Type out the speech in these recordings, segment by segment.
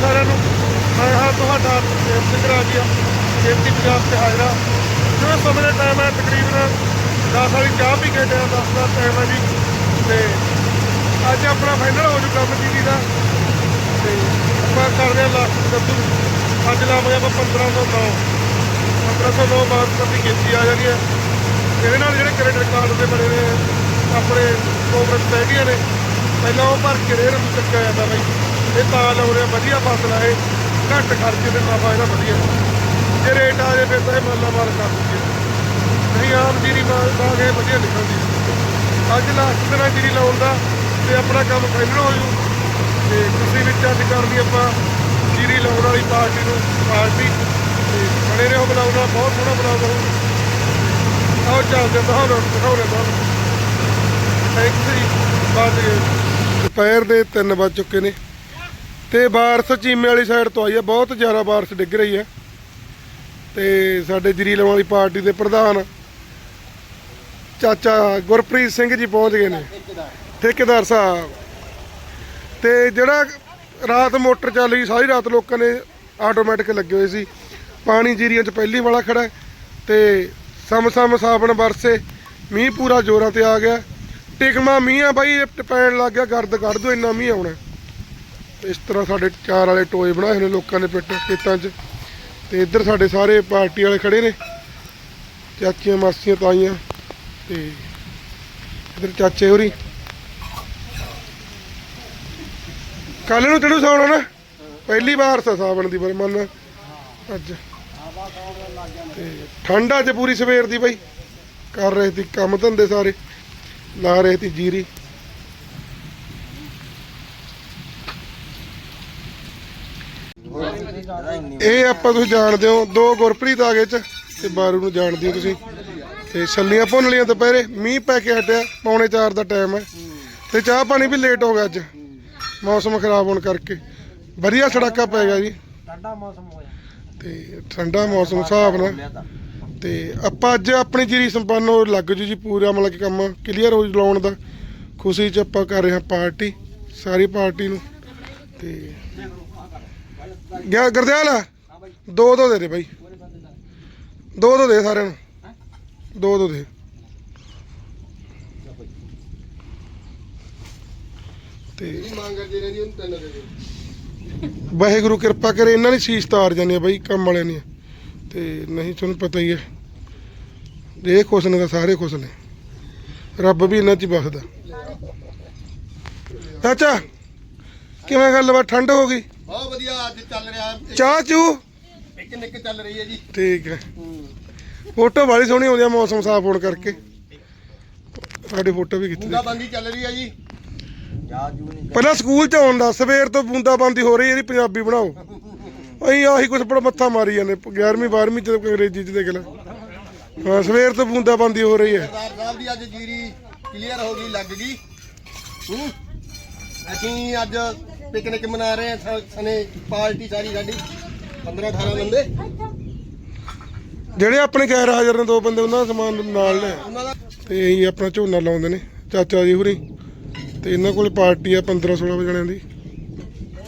ਸਾਰਿਆਂ ਨੂੰ ਮੈਂ ਹਾਂ ਤੁਹਾਡਾ ਦੇਵ ਸਿੰਘ ਰਾਜੀਆ ਖੇਤੀ ਪੰਜਾਬ ਤੇ ਹਾਜ਼ਰਾ ਜੋ ਸਮੇਂ ਦਾ ਟਾਈਮ ਹੈ ਤਕਰੀਬਨ 10 ਵਾਲੀ ਚਾਹ ਪੀ ਕੇ ਟਾਈਮ 10 ਦਾ ਟਾਈਮ ਹੈ ਜੀ। ਤੇ ਅੱਜ ਆਪਣਾ ਫਾਈਨਲ ਹੋ ਜੂ ਕੰਮ ਜੀ ਦਾ। ਤੇ ਆਪਾਂ ਕਰਦੇ ਹਾਂ ਲਾਸਟ ਕੱਦੂ ਅੱਜ ਲਾਵਾਂਗੇ ਆਪਾਂ 1509 1509 ਬਾਅਦ ਕਦੀ ਖੇਤੀ ਆ ਜਾਣੀ ਹੈ। ਇਹਦੇ ਨਾਲ ਜਿਹੜੇ ਕ੍ਰੈਡਿਟ ਕਾਰਡ ਦੇ ਬਣੇ ਨੇ, ਆਪਣੇ ਕੋਵਰੇਜ ਪੈਗੀਆਂ ਨੇ, ਪਹਿਲਾਂ ਉਹ ਭਰ ਕੇ ਰੇਰ ਨੂੰ ਚੱਕਿਆ ਜਾਂਦਾ ਬਾਈ। ਇਹ ਤਾਂ ਲਾਉਣੇ ਵਧੀਆ ਫਸਲ ਆ ਇਹ। ਘੱਟ ਖਰਚੇ ਤੇ ਨਫਾ ਇਹਦਾ ਵਧੀਆ। ਜੇ ਰੇਟ ਆ ਜੇ ਫਿਰ ਤਾਂ ਇਹ ਮਾਲਾ ਮਾਲ ਕਰ ਦਿੰਦੇ ਨਹੀਂ ਆਮ ਜੀਰੀ ਮਾਲ ਬਾਗ ਇਹ ਵਧੀਆ ਨਿਕਲਦੀ ਅੱਜ ਲਾਸਟ ਦਿਨਾਂ ਜੀਰੀ ਲਾਉਣ ਦਾ ਤੇ ਆਪਣਾ ਕੰਮ ਫਾਈਨਲ ਹੋ ਜੂ। ਤੇ ਤੁਸੀਂ ਵਿੱਚ ਅੱਜ ਕਰਨੀ ਆਪਾਂ ਜੀਰੀ ਲਾਉਣ ਵਾਲੀ ਪਾਰਟੀ ਨੂੰ, ਪਾਰਟੀ। ਤੇ ਬਣੇ ਰਹੋ ਬੁਲਾਉਣਾ ਬਹੁਤ ਸੋਹਣਾ ਬੁਲਾਉਂਦਾ ਆਓ ਚੱਲਦੇ ਦਿਖਾਉਣਾ ਦਿਖਾਉਣਾ ਤੁਹਾਨੂੰ ਥੈਂਕਸ ਜੀ। ਬਾਅਦ ਦੁਪਹਿਰ ਦੇ 3 ਵੱਜ ਚੁੱਕੇ ਨੇ। ਤੇ ਬਾਰਿਸ਼ ਚੀਮੇ ਵਾਲੀ ਸਾਈਡ ਤੋਂ ਆਈ ਹੈ ਬਹੁਤ ਜ਼ਿਆਦਾ ਬਾਰਿਸ਼ ਡਿੱਗ ਰਹੀ ਹੈ ਤੇ ਸਾਡੇ ਜਰੀ ਵਾਲੀ ਪਾਰਟੀ ਦੇ ਪ੍ਰਧਾਨ ਚਾਚਾ ਗੁਰਪ੍ਰੀਤ ਸਿੰਘ ਜੀ ਪਹੁੰਚ ਗਏ ਨੇ। ਠੇਕੇਦਾਰ ਸਾਹਿਬ। ਤੇ ਜਿਹੜਾ ਰਾਤ ਮੋਟਰ ਚੱਲ ਰਹੀ, ਸਾਰੀ ਰਾਤ ਲੋਕਾਂ ਨੇ ਆਟੋਮੈਟਿਕ ਲੱਗੇ ਹੋਏ ਸੀ। ਪਾਣੀ ਜੀਰੀਆਂ 'ਚ ਪਹਿਲੀ ਵਾਲਾ ਖੜਾ ਹੈ ਤੇ ਸਮ ਸਾਬਣ ਵਰਸੇ, ਮੀਂਹ ਪੂਰਾ ਜ਼ੋਰਾਂ ਤੇ ਆ ਗਿਆ। ਟਿਕਮਾ ਮੀਂਹ ਆ ਬਾਈ ਇਹ ਪੈਣ ਲੱਗ ਗਿਆ, ਗਰਦ ਕੱਢ ਦੋ ਇੰਨਾ ਮੀਂਹ ਆਉਣਾ। ਇਸ ਤਰ੍ਹਾਂ ਸਾਡੇ ਚਾਰ ਵਾਲੇ ਟੋਏ ਬਣਾਏ ਹੋਏ ਨੇ ਲੋਕਾਂ ਨੇ ਪਿੱਟ ਖੇਤਾਂ 'ਚ। ਤੇ ਇੱਧਰ ਸਾਡੇ ਸਾਰੇ ਪਾਰਟੀ ਵਾਲੇ ਖੜੇ ਨੇ। ਚਾਚੀਆਂ, ਮਾਸੀਆਂ, ਤਾਈਆਂ ਤੇ ਇੱਧਰ ਚਾਚੇ ਹੋਰੀ। ਕੱਲ ਨੂੰ ਤੈਨੂੰ ਸੌਣਾ ਨਾ ਪਹਿਲੀ ਵਾਰ ਸਾ ਸਾਵਣ ਦੀ ਬਰਮਨ ਅੱਜ। ਤੇ ਠੰਡ ਅੱਜ ਪੂਰੀ ਸਵੇਰ ਦੀ ਬਈ। ਕਰ ਰਹੇ ਸੀ ਕੰਮ ਧੰਦੇ ਸਾਰੇ। ਲਾ ਰਹੇ ਸੀ ਜੀਰੀ। ਇਹ ਆਪਾਂ ਤੁਸੀਂ ਜਾਣਦੇ ਹੋ ਦੋ ਗੁਰਪ੍ਰੀਤ ਆ ਗਏ ਚ ਤੇ ਬਾਰੂ ਨੂੰ ਜਾਣਦੇ ਹੋ ਤੁਸੀਂ। ਤੇ ਛੱਲੀਆਂ ਭੁੰਨ ਲੀਆਂ ਦੁਪਹਿਰੇ ਮੀਂਹ ਪੈ ਕੇ ਹਟਿਆ ਪੌਣੇ 4 ਦਾ ਟਾਈਮ ਹੈ। ਤੇ ਚਾਹ ਪਾਣੀ ਵੀ ਲੇਟ ਹੋ ਗਿਆ ਅੱਜ। ਮੌਸਮ ਖਰਾਬ ਹੋਣ ਕਰਕੇ। ਵਧੀਆ ਸੜਾਕਾ ਪੈ ਗਿਆ ਜੀ। ਠੰਡਾ ਮੌਸਮ ਹੋਇਆ। ਤੇ ਠੰਡਾ ਮੌਸਮ ਹਿਸਾਬ ਨਾਲ। ਤੇ ਆਪਾਂ ਅੱਜ ਆਪਣੀ ਜੀਰੀ ਸੰਪੰਨ ਹੋ ਲੱਗ ਜੂ ਜੀ ਪੂਰਾ ਮਤਲਬ ਕਿ ਕੰਮ ਕਲੀਅਰ ਹੋ ਲਾਉਣ ਦਾ। ਖੁਸ਼ੀ ਚ ਆਪਾਂ ਕਰ ਰਹੇ ਹਾਂ ਪਾਰਟੀ ਸਾਰੀ ਪਾਰਟੀ ਨੂੰ। ਤੇ ਗਿਆ ਗਰਦਿਆਲ? ਦੋ ਦੋ ਦੇ ਦੇ ਬਾਈ। ਦੋ ਦੋ ਦੇ ਸਾਰਿਆਂ ਨੂੰ। ਦੋ ਦੋ ਦੇ। ਤੇ ਵਾਹਿਗੁਰੂ ਕਿਰਪਾ ਕਰੇ, ਇਹਨਾਂ ਨੇ ਸ਼ੀਸ਼ ਤਾਰ ਜਾਂਦੇ ਆ ਬਾਈ, ਕੰਮ ਵਾਲਿਆਂ ਨੇ ਤੇ ਨਹੀਂ, ਤੁਹਾਨੂੰ ਪਤਾ ਹੀ ਹੈ ਇਹ ਖੁਸ਼ ਨੇ ਤਾਂ ਸਾਰੇ ਖੁਸ਼ ਨੇ। ਰੱਬ ਵੀ ਇਹਨਾਂ 'ਚ ਹੀ ਚਾਚਾ, ਕਿਵੇਂ ਗੱਲਬਾਤ? ਠੰਡ ਹੋ ਗਈ? ਬਹੁਤ ਵਧੀਆ ਅੱਜ ਚੱਲ ਰਿਹਾ। ਚਾਹ ਚੂ? ਪਿਕਨਿਕ ਚੱਲ ਰਹੀ ਹੈ ਜੀ। ਠੀਕ ਹੈ। ਫੋਟੋ ਬੜੀ ਸੋਹਣੀ ਆਉਂਦੀ ਆ ਮੌਸਮ ਸਾਫ਼ ਹੋਣ ਕਰਕੇ। ਸਾਡੀ ਫੋਟੋ ਵੀ ਖਿੱਚ ਦੇ ਬੂੰਦਾਬੰਦੀ ਚੱਲ ਰਹੀ ਹੈ ਜੀ। ਪਹਿਲਾਂ ਸਕੂਲ ਚ ਆਉਣ ਦਾ ਸਵੇਰ ਤੋਂ ਬੂੰਦਾਬਾਂਦੀ ਹੋ ਰਹੀ ਹੈ ਇਹਦੀ ਪੰਜਾਬੀ ਬਣਾਓ। ਅਸੀਂ ਆਹੀ ਕੁਝ ਪੜ ਮੱਥਾ ਮਾਰੀ ਜਾਂਦੇ 11ਵੀਂ 12ਵੀਂ ਚ ਤਾਂ ਅੰਗਰੇਜ਼ੀ ਚ ਦੇਖ ਲੈ। ਹਾਂ ਸਵੇਰ ਤੋਂ ਬੂੰਦਾਬਾਂਦੀ ਹੋ ਰਹੀ ਹੈ। ਸਰਦਾਰ ਸਾਹਿਬ ਦੀ ਅੱਜ ਜੀਰੀ ਕਲੀਅਰ ਹੋ ਗਈ ਲੱਗ ਗਈ। ਹੂੰ। ਅਸੀਂ ਅੱਜ ਪਿਕਨਿਕ ਮਨਾ ਰਹੇ ਹਾਂ ਸ- ਸਨੇ ਪਾਰਟੀ ਸਾਰੀ ਸਾਡੀ 15 18 ਬੰਦੇ। ਜਿਹੜੇ ਆਪਣੇ ਗੈਰ ਹਾਜ਼ਰ ਨੇ ਦੋ ਬੰਦੇ ਉਹਨਾਂ ਦਾ ਸਮਾਨ ਨਾਲ ਲੈ ਉਹਨਾਂ ਦਾ ਤੇ ਇਹੀ ਆਪਣਾ ਝੋਨਾ ਲਾਉਂਦੇ ਨੇ ਚਾਚਾ ਜੀ ਹੁਰੀ। ਤੇ ਇਹਨਾਂ ਕੋਲ ਪਾਰਟੀ ਆ 15 16 ਜਣਿਆਂ ਦੀ।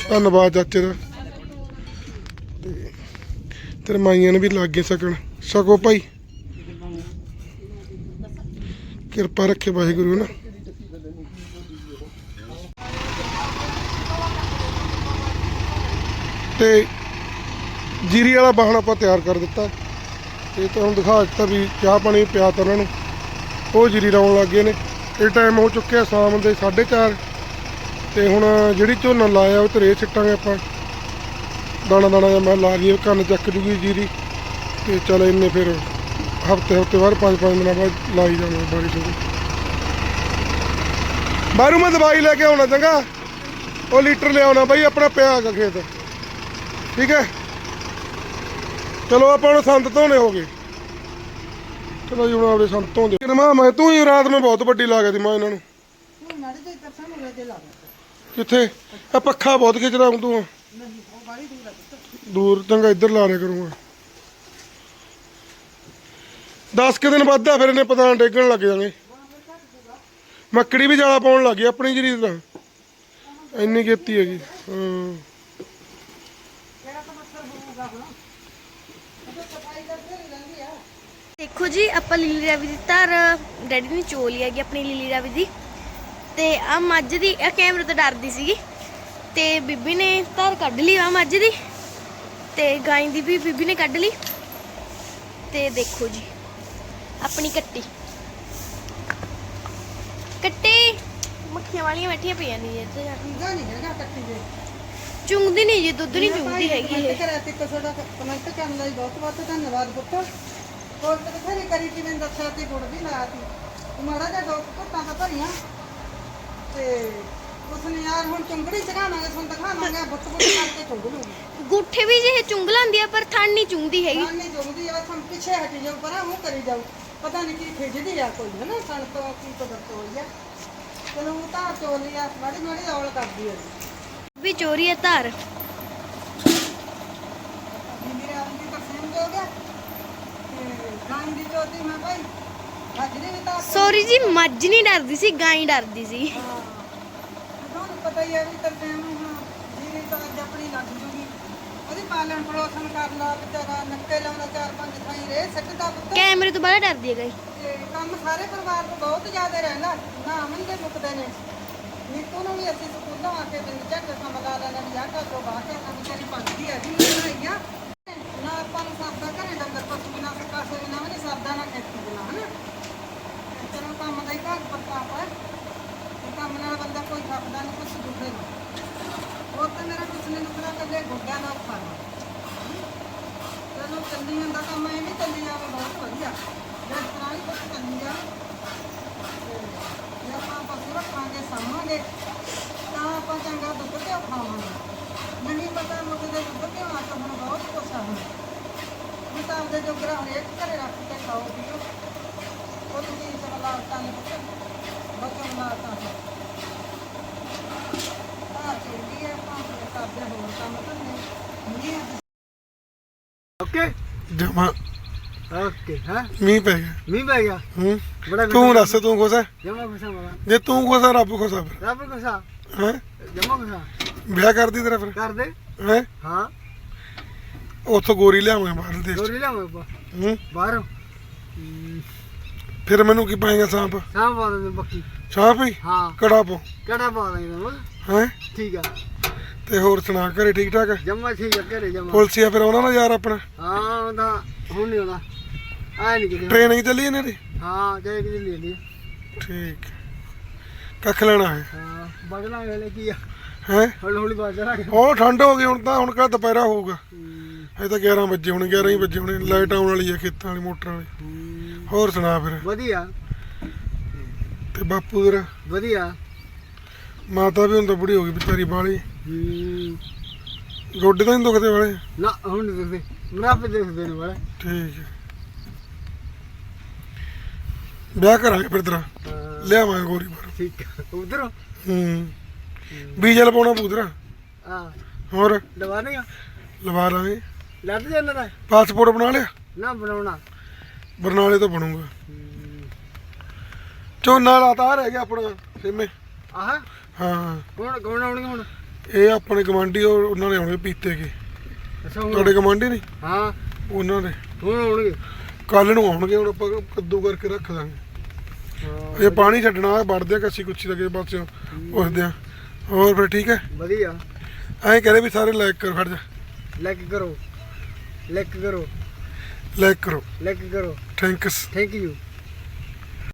ਧੰਨਵਾਦ ਚਾਚੇ ਦਾ। ਤੇ ਤੇਰੇ ਮਾਈਆਂ ਨੇ ਵੀ ਲਾਗੇ ਸਕਣ। ਸਕੋ ਭਾਈ। ਕਿਰਪਾ ਰੱਖੇ ਵਾਹਿਗੁਰੂ ਨਾ? ਤੇ ਜੀਰੀ ਵਾਲਾ ਬਾਹਣ ਆਪਾਂ ਤਿਆਰ ਕਰ ਦਿੱਤਾ। ਤੇ ਤੁਹਾਨੂੰ ਦਿਖਾ ਦਿੱਤਾ ਵੀ ਚਾਹ ਪਾਣੀ ਪਿਆ ਤਾ ਉਹਨਾਂ ਨੂੰ। ਉਹ ਜੀਰੀ ਲਾਉਣ ਲੱਗ ਗਏ ਨੇ। ਇਹ ਟਾਈਮ ਹੋ ਚੁੱਕਿਆ ਸ਼ਾਮ ਦੇ 4:30 ਤੇ ਹੁਣ ਜਿਹੜੀ ਝੋਨਾ ਲਾਇਆ ਉਹ ਤੇ ਰੇ ਛਿੱਟਾਂਗੇ ਆਪਾਂ। ਦਾਣਾ ਦਾਣਾ ਜਾਂ ਮੈਂ ਲਾ ਲਈਏ, ਕੰਨ ਚੱਕ ਜੂਗੀ ਜੀਰੀ। ਤੇ ਚਲ ਇੰਨੇ ਫਿਰ ਹਫ਼ਤੇ ਹਫ਼ਤੇ ਬਾਅਦ ਪੰਜ ਪੰਜ ਦਿਨਾਂ ਬਾਅਦ ਲਾਈ ਜਾਣਾ ਬਾਰਿਸ਼ ਹੋ ਬਾਹਰੋਂ ਮੈਂ ਦਵਾਈ ਲੈ ਕੇ ਆਉਣਾ ਚੰਗਾ। ਉਹ ਲੀਟਰ ਲਿਆਉਣਾ ਬਾਈ, ਆਪਣਾ ਪਿਆ ਹੈਗਾ ਖੇਤ। ਠੀਕ ਹੈ? ਚਲੋ ਆਪਾਂ ਨੂੰ ਸੰਤ ਧੋਣੇ ਹੋ ਗਏ। ਚਲੋ ਜੀ ਹੁਣ ਆਪਦੇ ਸੰਤ ਧੋਂਦੇ। ਕਿ ਮਾਂ ਤੂੰ ਹੀ ਰਾਤ ਮੈਂ ਬਹੁਤ ਵੱਡੀ ਲਾ ਗਿਆ ਸੀ ਮਾਂ ਇਹਨਾਂ ਨੂੰ। ਕਿੱਥੇ? ਆ ਪੱਖਾ ਬਹੁਤ ਖਿੱਚਦਾ ਹੁਣ ਤੂੰ। ਦੂਰ ਚੰਗਾ ਇੱਧਰ ਲਾ ਲਿਆ ਕਰੂੰਗਾ 10 ਕਿ ਦਿਨ ਬਾਅਦ ਆ ਫਿਰ ਇਹਨੇ ਪਤਾ ਡੇਗਣ ਲੱਗ ਜਾਣੇ। ਮੱਕੜੀ ਵੀ ਜਾਲਾ ਪਾਉਣ ਲੱਗ ਗਈ ਆਪਣੀ ਜਿਹੜੀ ਤਾਂ ਇੰਨੀ ਕੀਤੀ ਹੈਗੀ ਹਾਂ। ਦੇਖੋ ਜੀ ਆਪਾਂ ਲੀਲੀ ਰਾਵੀ ਦੀ ਧਾਰ ਡੈਡੀ ਨੇ ਚੋ ਲਈ ਹੈਗੀ ਆਪਣੀ ਲੀਲੀ ਰਾਵੀ ਦੀ। ਤੇ ਆ ਮੱਝ ਦੀ ਇਹ ਕੈਮਰੇ ਤੋਂ ਡਰਦੀ ਸੀਗੀ। ਤੇ ਬੀਬੀ ਨੇ ਧਾਰ ਕੱਢ ਲਈ ਆ ਮੱਝ ਦੀ। ਤੇ ਗਾਂ ਦੀ ਵੀ ਬੀਬੀ ਨੇ ਕੱਢ ਲਈ। ਤੇ ਦੇਖੋ ਜੀ ਆਪਣੀ ਕੱਟੀ। ਕੱਟੀ ਮੱਖੀਆਂ ਵਾਲੀਆਂ ਬੈਠੀਆਂ ਪਈਆਂ ਨਹੀਂ ਇੱਥੇ। ਜਾ ਕੇ। ਨਹੀਂ ਹੈਗਾ ਕੱਟੀ ਦੇ। ਚੁੰਗਦੀ ਨਹੀਂ ਜੀ ਦੁੱਧ ਨਹੀਂ ਚੁੰਗਦੀ ਹੈਗੀ ਇਹ। ਕਮੈਂਟ ਕਰਨ ਲਈ ਬਹੁਤ ਬਹੁਤ ਧੰਨਵਾਦ ਪੁੱਤ। ਹੋਰ ਤੇ ਬਥੇਰੀ ਕਰੀ ਕਿ ਮੈਂ ਦੱਸਿਆ ਤੇ ਗੁੜ ਵੀ ਲਾਇਆ ਸੀ। ਤੇ ਮਾੜਾ ਜਿਹਾ ਦੋ ਘੁੱਟਾਂ ਤਾਂ ਭਰੀਆਂ। ਤੇ ਉਸਨੇ ਯਾਰ ਹੁਣ ਚੁੰਗੜੀ ਚਗਾਵਾਂਗੇ ਤੁਹਾਨੂੰ ਦਿਖਾਵਾਂਗੇ ਬੁੱਤ ਬੁੱਤ ਕਰਕੇ ਚੁੰਗ ਲੂਗੀ। ਗੁੱਠੇ ਵੀ ਜੇ ਚੁੰਗ ਲਾਂਦੀ ਆ ਪਰ ਥਣ ਨਹੀਂ ਚੁੰਗਦੀ ਹੈਗੀ। ਸਾਨੀ ਜੁਗਦੀ ਆ ਸਮ ਪਿੱਛੇ ਹਟ ਜਾਊ ਪਰ ਉਹ ਕਰੀ ਜਾਊ। ਪਤਾ ਨਹੀਂ ਕੀ ਖਿੱਚਦੀ ਆ ਕੋਈ ਹੈ ਨਾ ਸਣ ਤੋਂ ਕੀ ਕੁਦਰਤ ਹੋਈ ਆ। ਚਲੋ ਉਹ ਤਾਂ ਚੋਲੀ ਆ ਮਾੜੀ ਮਾੜੀ ਔਲ ਕਰਦੀ ਆ। ਵੀ ਚੋਰੀ ਹੈ ਧਾਰ। ਮੇਰੇ ਆਦਮੀ ਤਾਂ ਸੇਮ ਹੋ ਗਿਆ? ਤੇ ਗਾਂ ਦੀ ਚੋਦੀ ਮੈਂ ਭਾਈ ਹਾਜਰੀ ਵੀ ਤਾਂ ਸੌਰੀ ਜੀ ਮੱਝ ਨਹੀਂ ਡਰਦੀ ਸੀ ਗਾਂ ਹੀ ਡਰਦੀ ਸੀ। ਹਾਂ। ਤੁਹਾਨੂੰ ਪਤਾ ਹੀ ਹੈ ਵੀ ਤਾਂ ਟਾਈਮ ਹੁਣ ਜੀਰੀ ਤਾਂ ਅੱਜ ਆਪਣੀ ਲੱਗ ਜੂਗੀ। ਉਹਦੀ ਪਾਲਣ ਪਲੋਸਣ ਕਰ ਲਾ ਵਿਚਾਰਾ ਨੱਕੇ ਲਾਉਂਦਾ ਚਾਰ ਪੰਜ ਥਾਈ ਰੇ ਸੱਟਦਾ ਪੁੱਤ। ਕੈਮਰੇ ਤੋਂ ਬਾਹਰ ਡਰਦੀ ਹੈ ਗਾਈ। ਤੇ ਕੰਮ ਸਾਰੇ ਪਰਿਵਾਰ ਬਹੁਤ ਜ਼ਿਆਦਾ ਰਹਿੰਦਾ ਨਾ ਅਮਨ ਦੇ ਮੁੱਕਦੇ ਨੇ। ਨੀਤੂ ਨੂੰ ਵੀ ਅਸੀਂ ਸਕੂਲੋਂ ਆ ਕੇ ਕੰਮ ਲਾ ਲੈਣਾ ਵੀ ਆਹ ਬਾਹਰ ਵਿਚਾਰੀ ਨਹੀਂ ਨਾ ਆਪਾਂ ਨੂੰ ਸਰਦਾ ਘਰੇ ਡੰਗਰ ਪਸ਼ੂ ਬਿਨਾ ਕਾਸੇ ਬਿਨਾ ਵੀ ਨਹੀਂ ਸਰਦਾ ਨਾ ਖੇਤੀ ਬਿਨਾ ਹਨਾ ਤੇ ਚਲੋ ਕੰਮ ਦਾ ਹੀ ਘਰ ਪ੍ਰਤਾਪ ਹੈ ਤੇ ਕੰਮ ਨਾਲ ਬੰਦਾ ਕੋਈ ਥੱਕਦਾ ਨਹੀਂ ਕੁਛ ਦੁਖੇ ਨਾ ਉਹ ਤਾਂ ਮੇਰਾ ਕੁਛ ਨਹੀਂ ਦੁਖਦਾ ਕੱਲੇ ਗੋਡਿਆਂ ਦਾ ਔਖਾ ਹੈ ਚਲੋ ਚੱਲੀ ਜਾਂਦਾ ਕੰਮ ਇਹ ਵੀ ਚੱਲੀ ਜਾਵੇ ਬਹੁਤ ਵਧੀਆ। ਜਿਸ ਤਰ੍ਹਾਂ ਵੀ ਕੁਛ ਚੱਲੀ ਜਾਵੇ ਜੇ ਆਪਾਂ ਪਸ਼ੂ ਰੱਖਾਂਗੇ, ਸਾਂਭਾਂਗੇ, ਤਾਂ ਆਪਾਂ ਚੰਗਾ ਦੁੱਧ ਤੇ ਖਾਵਾਂਗੇ। ਨਹੀਂ ਪਤਾ ਮੁੱਕ ਦੇ ਦੁੱਧ ਤੇ ਆ ਤਾਂ ਹੁਣ ਬਹੁਤ ਕੁਛ ਆ ਹੁਣ। ਇਹ ਤਾਂ ਆਪਦੇ ਜੋਗਰਾ ਹਰੇਕ ਘਰੇ ਰੱਖ ਕੇ ਖਾਓ ਪੀਓ। ਉਹ ਤੁਸੀਂ ਚਲਾ ਤਾਂ ਨਹੀਂ ਬਚਨ ਲਾ ਤਾਂ ਆ। ਚੱਲੀ ਹੈ ਆਪਾਂ ਕਰਦੇ ਹੋਰ ਕੰਮ ਧੰਦੇ। ਨਹੀਂ ਓਕੇ, ਜਮਾ। ਓਕੇ ਹਾਂ? ਮੀਂਹ ਪੈ ਗਿਆ। ਮੀਂਹ ਪੈ ਗਿਆ? ਹੂੰ। ਬੜਾ ਤੂੰ ਦੱਸ ਤੂੰ ਖੁਸ਼ ਹੈ ਜਮਾ ਗੁੱਸਾ ਵਾਲਾ ਜੇ ਤੂੰ ਖੁਸ਼ ਹੈ ਰੱਬ ਖੁਸ਼ ਹੈ ਫਿਰ। ਰੱਬ ਗੁੱਸਾ? ਹੈ? ਜਮਾ ਗੁੱਸਾ? ਵਿਆਹ ਕਰਦੀ ਤੇਰਾ ਫਿਰ। ਕਰ ਦੇ ਹੈ? ਹਾਂ। ਉੱਥੋਂ ਗੋਰੀ ਲਿਆਵਾਂਗੇ ਬਾਹਰ ਦੇਸ਼ ਗੋਰੀ ਲਿਆਵਾਂ ਆਪਾਂ। ਚ ਹੂੰ। ਬਾਹਰੋਂ। ਫਿਰ ਮੈਨੂੰ ਕੀ ਪਾਏਗਾ ਸਾਂਪ? ਸਾਹ ਪਾ ਦੇ ਬੱਕੀ ਸਾਂਪ ਹੀ? ਹਾਂ। ਕੜਾ ਪੋ? ਕਿਹੜਾ ਪਾ ਦੇ ਮੈਂ ਹੈ? ਠੀਕ ਆ। ਤੇ ਹੋਰ ਸੁਣਾ ਘਰੇ ਠੀਕ ਠਾਕ ਜਮਾ ਠੀਕ ਆ ਘਰੇ ਜਮਾ। ਪੁਲਸੀਆ ਫਿਰ ਆਉਣਾ ਨਾ ਯਾਰ ਆਪਣਾ? ਹਾਂ ਉਹਦਾ ਹੁਣ ਨਹੀਂ ਆਉਂਦਾ। ਆਇਆ ਨਹੀਂ ਕਿਤੇ। ਟ੍ਰੇਨ ਹੀ ਚੱਲੀ ਇਹਨਾਂ ਦੀ? ਹਾਂ ਜਾਏ ਕਿਤੇ ਲੈ ਲਈ ਠੀਕ ਕੱਖ ਲੈਣਾ ਹੈ? ਹਾਂ ਬਦਲਾ ਵੇਲੇ ਕੀ ਆ। ਹੈ? ਹੌਲੀ ਹੌਲੀ ਬਦਲਾ ਉਹ ਠੰਡ ਹੋ ਗਈ ਹੁਣ ਤਾਂ ਹੁਣ ਕਿਹੜਾ ਦੁਪਹਿਰਾ ਹੋਊਗਾ। ਇਹ ਤਾਂ 11 ਵਜੇ ਹੁਣ 11 ਹੀ ਵਜੇ ਹੋਣੇ ਲਾਈਟ ਆਉਣ ਵਾਲੀ ਹੈ ਖੇਤਾਂ ਵਾਲੀ ਮੋਟਰ ਵਾਲੀ। ਹੋਰ ਸੁਣਾ ਫਿਰ। ਵਧੀਆ। ਤੇ ਬਾਪੂ ਤੇਰਾ? ਵਧੀਆ। ਮਾਤਾ ਵੀ ਹੁਣ ਤਾਂ ਬੁੜੀ ਹੋ ਗਈ ਵਿਚਾਰੀ ਬਾਲੀ ਗੋਡੇ ਤਾਂ ਨਹੀਂ ਦੁਖਦੇ ਵਾਲੇ? ਨਾ ਹੁਣ ਦੇਖਦੇ। ਮਰਾਪੇ ਦੇਖਦੇ ਨੇ ਵਾਲੇ। ਠੀਕ ਹੈ। ਵਿਆਹ ਕਰਾਂਗੇ ਫਿਰ ਤੇਰਾ। ਲਿਆਵਾਂਗੇ ਗੋਰੀ ਪਰ ਠੀਕ ਉਧਰ ਹੂੰ। ਬੀਜਲ ਪਾਉਣਾ ਪੂਤਰਾ ਹਾਂ। ਹੋਰ? ਲਵਾ ਲਾਂਗੇ। ਲੱਦ ਜਾਣਾ ਦਾ। ਪਾਸਪੋਰਟ ਬਣਾ ਲਿਆ? ਨਾ ਬਣਾਉਣਾ। ਬਰਨਾਲੇ ਤੋਂ ਬਣੂਗਾ। ਝੋਨਾ ਲਾਤਾ ਰਹਿ ਗਿਆ ਆਪਣਾ ਸਿਮੇ। ਆਹ? ਹਾਂ। ਕੌਣ ਕੌਣ ਆਉਣਗੇ ਹੁਣ? ਇਹ ਆਪਣੇ ਗਵਾਂਢੀ ਉਹ ਉਹਨਾਂ ਨੇ ਆਉਣੇ ਪੀਤੇ ਕੇ। ਅੱਛਾ ਤੁਹਾਡੇ ਗਵਾਂਢੀ ਨਹੀਂ ਹਾਂ। ਉਹਨਾਂ ਦੇ। ਹੁਣ ਆਉਣਗੇ? ਕੱਲ ਨੂੰ ਆਉਣਗੇ ਹੁਣ ਆਪਾਂ ਕੱਦੂ ਕਰਕੇ ਰੱਖ ਦਾਂਗੇ। ਇਹ ਪਾਣੀ ਛੱਡਣਾ ਵੜਦੇ ਆ ਕੱਸੀ ਕੁੱਚੀ ਦਾ ਕਿਸੇ ਪਾਸੇ ਪੁੱਛਦੇ ਆ। ਹੋਰ ਫਿਰ ਠੀਕ ਹੈ? ਵਧੀਆ। ਐਂ ਕਹਦੇ ਵੀ ਸਾਰੇ ਲਾਈਕ ਕਰੋ ਖੜ ਜਾ। ਲੈਕ ਕਰੋ। ਲੈਕ ਕਰੋ। ਲਾਈਕ ਕਰੋ। ਲੈਕ ਕਰੋ। Thanks thank you